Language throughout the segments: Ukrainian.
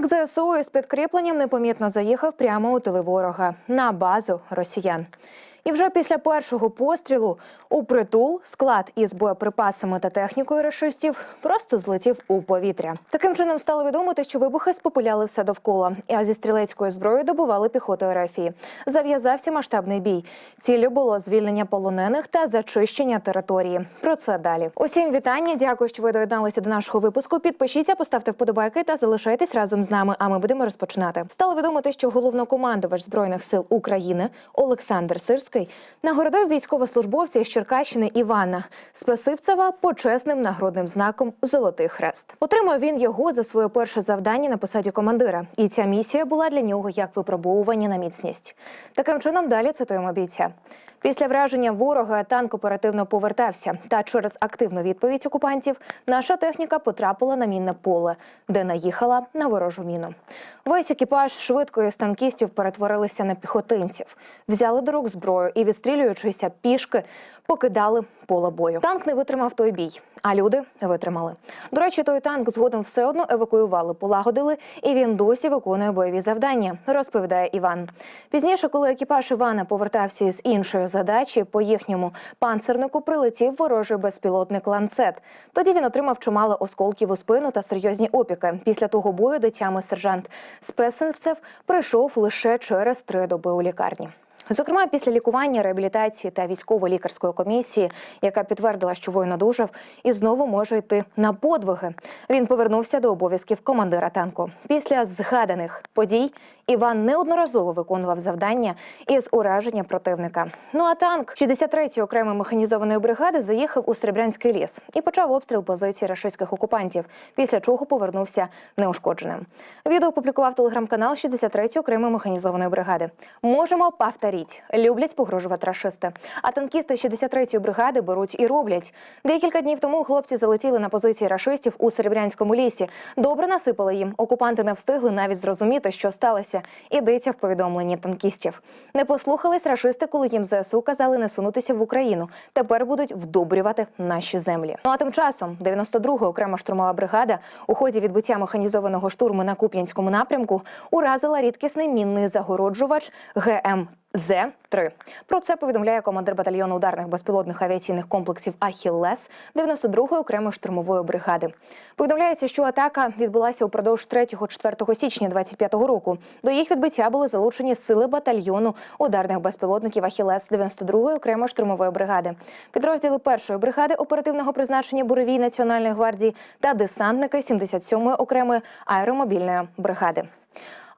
Танк ЗСУ із підкріпленням непомітно заїхав прямо у тили ворога на базу росіян. І вже після першого пострілу у притул склад із боєприпасами та технікою рашистів просто злетів у повітря. Таким чином стало відомо, що вибухи спопуляли все довкола, а зі стрілецької зброї добували піхоту РФ. Зав'язався масштабний бій. Ціллю було звільнення полонених та зачищення території. Про це далі. Усім вітання. Дякую, що ви доєдналися до нашого випуску. Підпишіться, поставте вподобайки та залишайтесь разом з нами. А ми будемо розпочинати. Стало відомо що головнокомандувач збройних сил України Олександр Сирський нагородив військовослужбовця з Черкащини Івана Спасивцева почесним нагородним знаком Золотий хрест. Отримав він його за своє перше завдання на посаді командира, і ця місія була для нього як випробовування на міцність. Таким чином, далі цитуємо бійця. Після враження ворога танк оперативно повертався. Та через активну відповідь окупантів наша техніка потрапила на мінне поле, де наїхала на ворожу міну. Весь екіпаж швидко із танкістів перетворилися на піхотинців, взяли до рук зброю і, відстрілюючися пішки, покидали поле бою. Танк не витримав той бій, а люди витримали. До речі, той танк згодом все одно евакуювали, полагодили, і він досі виконує бойові завдання, розповідає Іван. Пізніше, коли екіпаж Івана повертався із іншої задачі, по їхньому панцернику прилетів ворожий безпілотник ланцет. Тоді він отримав чимало осколків у спину та серйозні опіки. Після того бою до тями сержант Спесенцев прийшов лише через три доби у лікарні. Зокрема, після лікування, реабілітації та військово-лікарської комісії, яка підтвердила, що воїн одужав, і знову може йти на подвиги. Він повернувся до обов'язків командира танку. Після згаданих подій Іван неодноразово виконував завдання із ураження противника. Ну а танк 63-ї окремої механізованої бригади заїхав у Сребрянський ліс і почав обстріл позицій рашистських окупантів, після чого повернувся неушкодженим. Відео опублікував телеграм-канал 63-ї окремої механізованої бригади. Можемо повторити. Люблять погрожувати рашисти. А танкісти 63-ї бригади беруть і роблять. Декілька днів тому хлопці залетіли на позиції рашистів у Серебрянському лісі. Добре насипали їм. Окупанти не встигли навіть зрозуміти, що сталося. Ідеться в повідомленні танкістів. Не послухались рашисти, коли їм ЗСУ казали не сунутися в Україну. Тепер будуть вдобрювати наші землі. Ну а тим часом 92-га окрема штурмова бригада у ході відбиття механізованого штурму на Куп'янському напрямку уразила рідкісний мінний загороджувач ГМ. З-3. Про це повідомляє командир батальйону ударних безпілотних авіаційних комплексів Ахіллес 92-ї окремої штурмової бригади. Повідомляється, що атака відбулася упродовж 3-4 січня 25-го року. До їх відбиття були залучені сили батальйону ударних безпілотників Ахіллес 92-ї окремої штурмової бригади, підрозділи першої бригади оперативного призначення Буревій Національної гвардії та десантники 77-ї окремої аеромобільної бригади.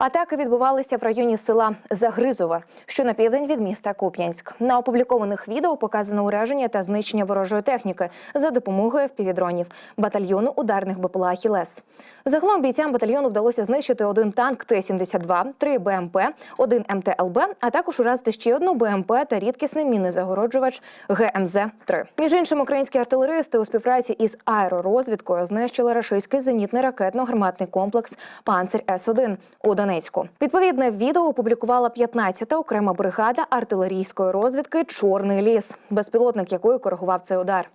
Атаки відбувалися в районі села Загризове, що на південь від міста Куп'янськ. На опублікованих відео показано ураження та знищення ворожої техніки за допомогою впівдронів батальйону ударних БПЛА «Ахілес». Загалом бійцям батальйону вдалося знищити один танк Т-72, три БМП, один МТЛБ, а також уразити ще одну БМП та рідкісний мінний загороджувач ГМЗ-3. Між іншим, українські артилеристи у співпраці із аеророзвідкою знищили рашистський зенітний ракетно-гарматний комплекс «Панцир С-1» у Донецьку. Відповідне відео опублікувала 15-та окрема бригада артилерійської розвідки Чорний ліс, безпілотник якої коригував цей удар.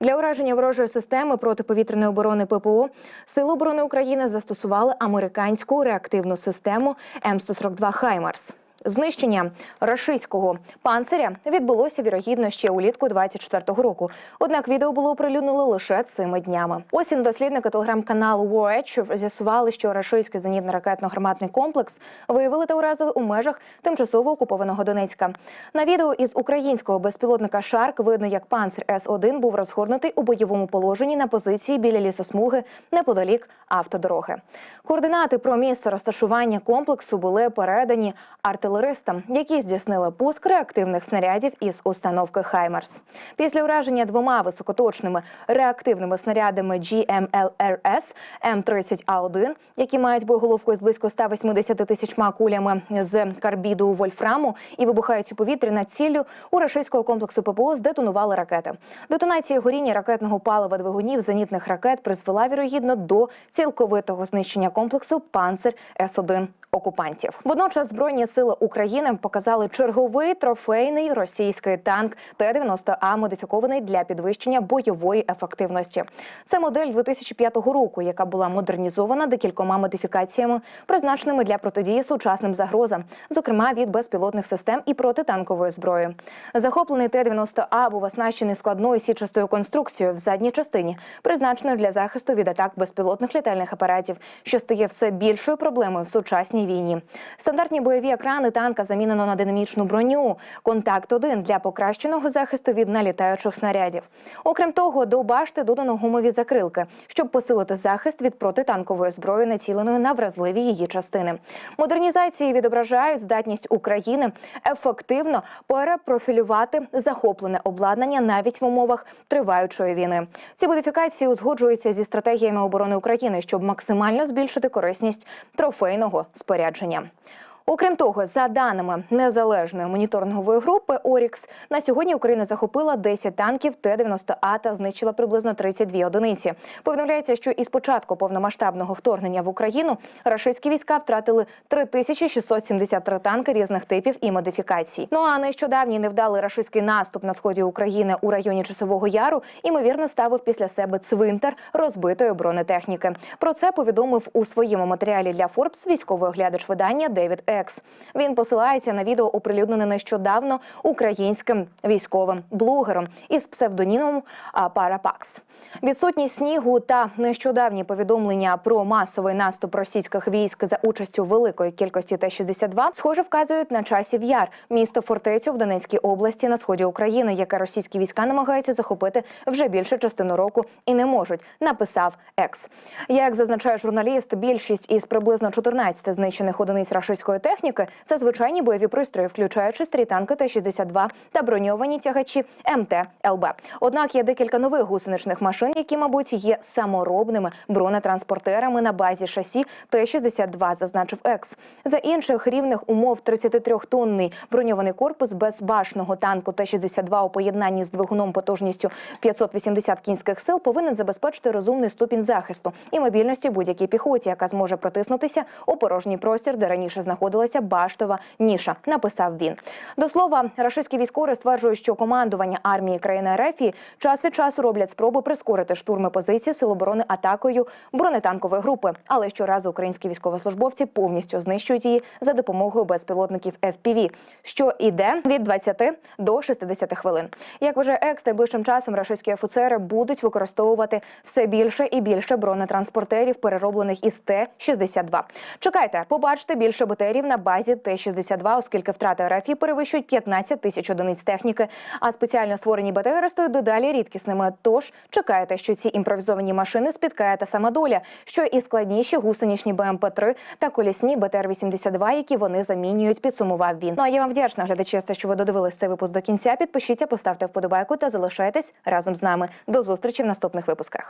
Для ураження ворожої системи протиповітряної оборони ППО Сили оборони України застосували американську реактивну систему М142 Хаймарс. Знищення рашистського панциря відбулося вірогідно ще улітку 24-го року. Однак відео було оприлюднено лише цими днями. Осінь дослідники телеграм-каналу War з'ясували, що рашистський зенітно-ракетно-гарматний комплекс виявили та уразили у межах тимчасово окупованого Донецька. На відео із українського безпілотника Шарк видно, як панцир С-1 був розгорнутий у бойовому положенні на позиції біля лісосмуги неподалік автодороги. Координати про місце розташування комплексу були передані артилеристам, які здійснили пуск реактивних снарядів із установки Хаймерс. Після ураження двома високоточними реактивними снарядами GMLRS М30А1, які мають боєголовку з близько 180 тисячма кулями з карбіду вольфраму і вибухають у повітрі над ціллю, у рашистського комплексу ППО здетонували ракети. Детонація горіння ракетного палива двигунів зенітних ракет призвела вірогідно до цілковитого знищення комплексу «Панцир С-1» окупантів. Водночас збройні сили України показали черговий трофейний російський танк Т-90А, модифікований для підвищення бойової ефективності. Це модель 2005 року, яка була модернізована декількома модифікаціями, призначеними для протидії сучасним загрозам, зокрема від безпілотних систем і протитанкової зброї. Захоплений Т-90А був оснащений складною січастою конструкцією в задній частині, призначеною для захисту від атак безпілотних літальних апаратів, що стає все більшою проблемою в сучасній війні. Стандартні бойові екрани танка замінено на динамічну броню. Контакт 1 для покращеного захисту від налітаючих снарядів. Окрім того, до башти додано гумові закрилки, щоб посилити захист від протитанкової зброї, націленої на вразливі її частини. Модернізації відображають здатність України ефективно перепрофілювати захоплене обладнання навіть в умовах триваючої війни. Ці модифікації узгоджуються зі стратегіями оборони України, щоб максимально збільшити корисність трофейного спорядження. Окрім того, за даними незалежної моніторингової групи Орікс, на сьогодні Україна захопила 10 танків Т-90А та знищила приблизно 32 одиниці. Повідомляється, що із початку повномасштабного вторгнення в Україну рашистські війська втратили 3673 танки різних типів і модифікацій. Ну а нещодавній невдалий рашистський наступ на сході України у районі Часового Яру ймовірно ставив після себе цвинтар розбитої бронетехніки. Про це повідомив у своєму матеріалі для Форбс військовий оглядач видання Девід Екс. Він посилається на відео, оприлюднене нещодавно українським військовим блогером із псевдонімом Парапакс. Відсутність снігу та нещодавні повідомлення про масовий наступ російських військ за участю великої кількості Т-62, схоже, вказують на часів яр, місто фортецю в Донецькій області на сході України, яке російські війська намагаються захопити вже більше частину року і не можуть. Написав Екс. Як зазначає журналіст, більшість із приблизно 14 знищених одиниць рашистської техніки це звичайні бойові пристрої, включаючи старі танки Т-62 та броньовані тягачі МТ ЛБ. Однак є декілька нових гусеничних машин, які, мабуть, є саморобними бронетранспортерами на базі шасі Т-62, зазначив Екс. За інших рівних умов 33-тонний броньований корпус безбашного танку Т-62 у поєднанні з двигуном потужністю 580 кінських сил повинен забезпечити розумний ступінь захисту і мобільності будь-якій піхоті, яка зможе протиснутися у порожній простір, де раніше знаходилася баштова ніша. Написав він. До слова, рашистські військові стверджують, що командування армії країни РФ час від часу роблять спроби прискорити штурми позиції сил оборони атакою бронетанкової групи. Але щоразу українські військовослужбовці повністю знищують її за допомогою безпілотників FPV, що іде від 20 до 60 хвилин. Як вважає екс, найближчим часом рашистські офіцери будуть використовувати все більше і більше бронетранспортерів, перероблених із Т-62. Чекайте, побачите більше БТРів на базі Т-62, оскільки втрати РФ перевищують 15 тисяч одиниць техніки, а спеціально створені БТРи стають дедалі рідкісними. Тож чекайте, що ці імпровізовані машини спіткає та сама доля, що і складніші гусеничні БМП-3 та колісні БТР-82, які вони замінюють, підсумував він. Ну а я вам вдячна, глядачі, що ви додивились цей випуск до кінця. Підпишіться, поставте вподобайку та залишайтесь разом з нами. До зустрічі в наступних випусках.